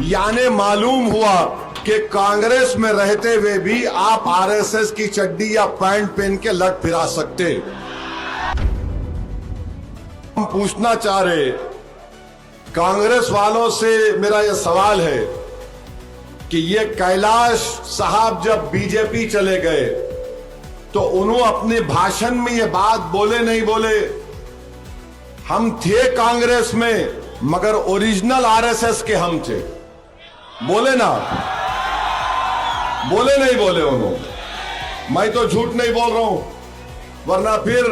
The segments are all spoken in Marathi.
यानी मालूम हुआ कि कांग्रेस में रहते हुए भी आप आरएसएस की चड्डी या पैंट पहन के लट फिरा सकते। हम पूछना चाह रहे, कांग्रेस वालों से मेरा यह सवाल है कि ये कैलाश साहब जब बीजेपी चले गए तो उन्होंने अपने भाषण में ये बात बोले नहीं बोले? हम थे कांग्रेस में, मगर ओरिजिनल आरएसएस के हम थे। बोले ना बोले नहीं बोले उन्होंने। मैं तो झूठ नहीं बोल रहा हूँ। वरना फिर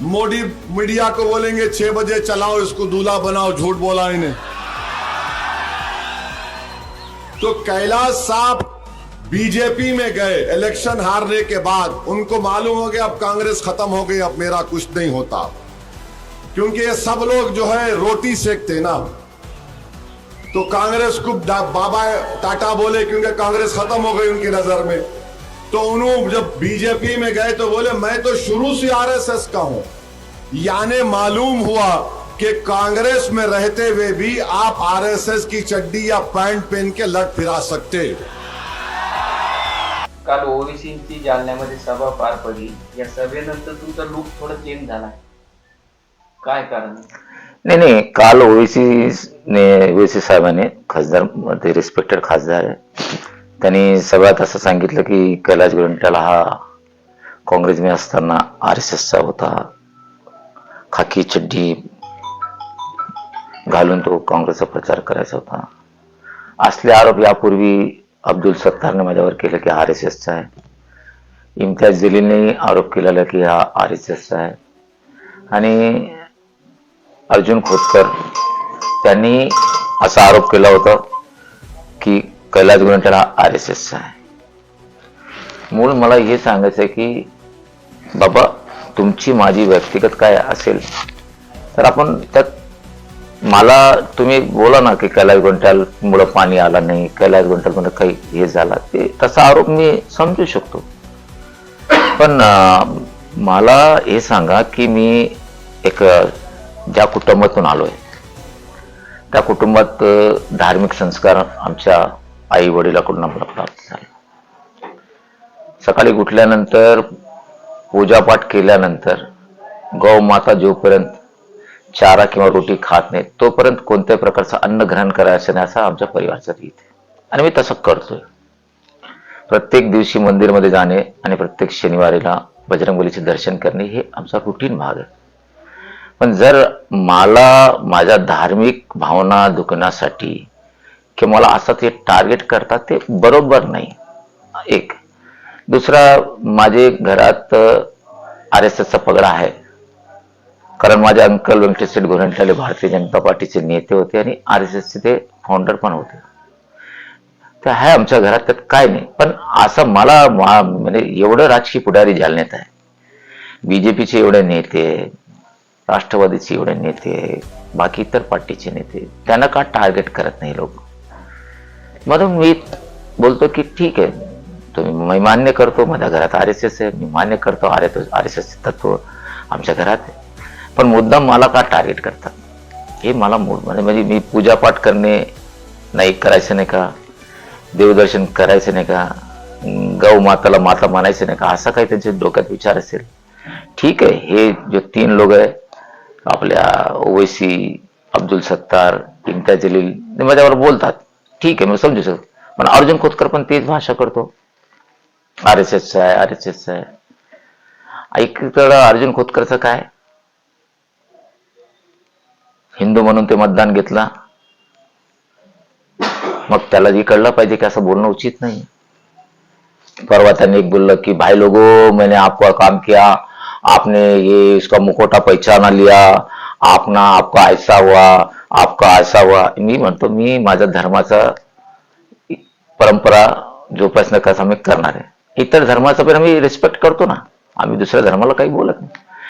मोदी मीडिया को बोलेंगे, छह बजे चलाओ इसको, दूल्हा बनाओ, झूठ बोला इन्हें। तो कैलाश साहब बीजेपी में गए, इलेक्शन हारने के बाद, उनको मालूम हो गया, अब कांग्रेस खत्म हो गई, अब मेरा कुछ नहीं होता। क्योंकि ये सब लोग जो है रोटी सेकते ना। तो कांग्रेस को बाबा टाटा बोले क्योंकि कांग्रेस खत्म हो गई उनकी नज़र में। तो उन्होंने जब बीजेपी में गए तो बोले, मैं तो शुरू से आरएसएस का हूँ। यानी मालूम हुआ कि कांग्रेस में रहते हुए भी आप आरएसएस की चड्डी या पैंट पहन के लट फिरा सकते। काल ओबीसीची जालन्यामध्ये सभा पार पडली या सभेनंतर तुमचा लुक थोडा चेंज झाला काय कारण? नाही नाही काल ओवेसी ने ओवीसी साहेबाने खासदार ते रिस्पेक्टेड खासदार आहे. त्यांनी सगळ्यात असं सांगितलं की कैलाश गोरंट्याला हा काँग्रेसमध्ये असताना आर एस एसचा होता. खाकी चड्डी घालून तो काँग्रेसचा प्रचार करायचा होता. असले आरोप यापूर्वी अब्दुल सत्तारने माझ्यावर केलं की आर एस एसचा आहे. इम्तियाज जलीलने आरोप केलेला की हा आर एस एसचा आहे. आणि अर्जुन खोतकर त्यांनी असा आरोप केला होता की कैलास गुरंट्याला आर एस एसचा आहे. मूळ मला हे सांगायचं आहे की बाबा तुमची माझी व्यक्तिगत काय असेल तर आपण त्यात मला तुम्ही बोला ना की कैलास गुंट्याल मुळे पाणी आला नाही कैलास गुंट्याल काही हे झाला ते तसा आरोप मी समजू शकतो. पण मला हे सांगा की मी एक ज्या कुटुंबातून आलोय. त्या कुटुंबात धार्मिक संस्कार आमच्या आई वडिलाकडून आम्हाला प्राप्त झाला. सकाळी उठल्यानंतर पूजापाठ केल्यानंतर गौ माता जोपर्यंत चारा किंवा रोटी खात नाही तोपर्यंत कोणत्याही प्रकारचं अन्न ग्रहण करायचं नाही असा आमच्या परिवाराचा रीत आहे. आणि मी तसं करतोय. प्रत्येक दिवशी मंदिरमध्ये जाणे आणि प्रत्येक शनिवारीला बजरंगबलीचे दर्शन करणे हे आमचा रुटीन भाग आहे. पण जर मला माझ्या धार्मिक भावना दुखण्यासाठी किंवा मला असं ते टार्गेट करतात ते बरोबर नाही. एक. दुसरा माझे घरात आर एस एसचा पगडा आहे. कारण माझे अंकल व्यंकटेश शेठ गोरंट्याले भारतीय जनता पार्टीचे नेते होते आणि आर एस एसचे ते फाउंडर पण होते. तर आहे आमच्या घरात त्यात काय नाही. पण असं मला म्हणजे एवढं राजकीय पुढारी जालन्यात आहे. बीजेपीचे एवढे नेते राष्ट्रवादीचे एवढे नेते बाकी इतर पार्टीचे नेते त्यांना का टार्गेट करत नाही लोक? म्हणून मी बोलतो की ठीक आहे तुम्ही मी मान्य करतो माझ्या घरात आर एस एस आहे मी मान्य करतो R S R S S तत्व आमच्या घरात आहे. पण मुद्दाम मला का टार्गेट करतात? हे मला मूळ म्हणजे म्हणजे मी पूजापाठ करणे नाही करायचं नाही का? देवदर्शन करायचं नाही का? गौ माताला माता मानायचं नाही का? असा काही त्यांच्या डोक्यात विचार असेल. ठीक आहे हे जे तीन लोक आहे आपल्या ओवैसी अब्दुल सत्तार इम्तियाज जलील ते माझ्यावर बोलतात. ठीक आहे मी समजू शकतो. पण अर्जुन खोतकर पण तीच भाषा करतो. आर एस एसचा आहे आर एस एसचा आहे. ऐकडं अर्जुन खोतकरचं काय? हिंदू म्हणून ते मतदान घेतला. मग त्याला जी कळलं पाहिजे की असं बोलणं उचित नाही. परवा त्यांनी एक बोललं की भाई लोगो मैंने आपका काम किया. आपने ये इसका मुखोटा पहचाना लिया आपना आपका ऐसा हुआ आपका ऐसा हुआ। मी म्हणतो मी माझ्या धर्माचा परंपरा जोपासण्याकरता मी करणार आहे. इतर धर्माचा पण आम्ही रिस्पेक्ट करतो ना. आम्ही दुसऱ्या धर्माला काही बोलत नाही.